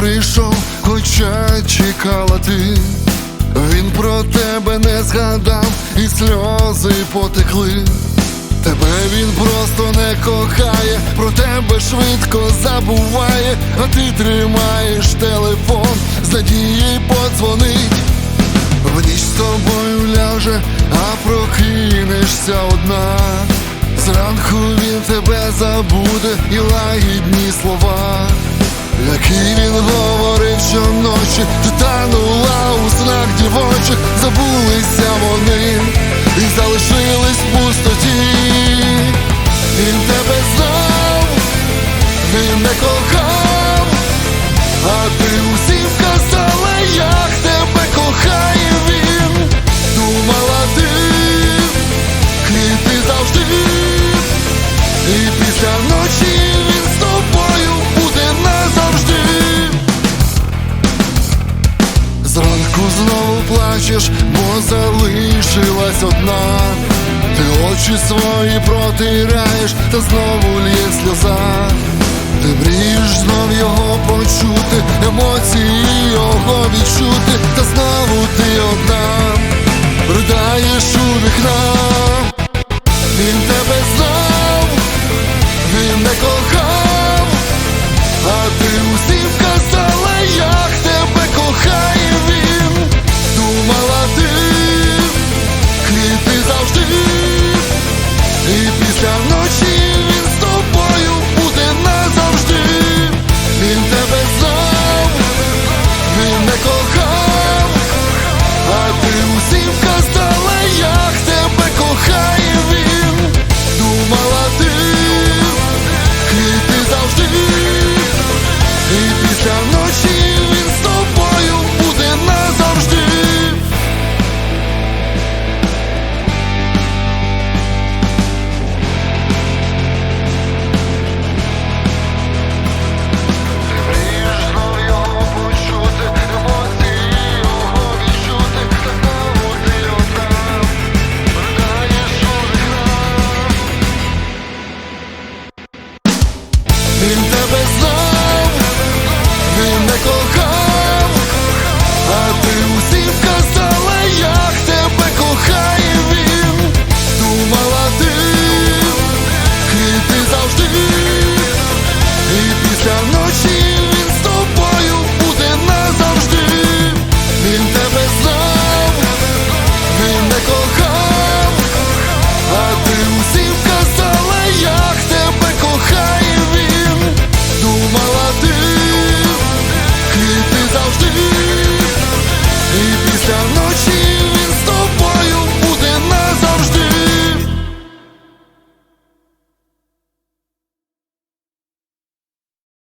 прийшов, хоча чекала ти. Він про тебе не згадав, і сльози потекли. Тебе він просто не кохає, про тебе швидко забуває, а ти тримаєш телефон, з надією подзвонить. В ніч з тобою ляже, а прокинешся одна. Зранку він тебе забуде і лагідні слова, які він говорив щоночі, ти танула у снах дівочих, забулися вони і залишились в пустоті. Він тебе знав, він не кохав, а ти усім казала, як тебе кохає плачеш, бо залишилась одна. Ти очі свої протираєш, та знову лє сльоза. Ти мрієш знов його почути, емоції його відчути,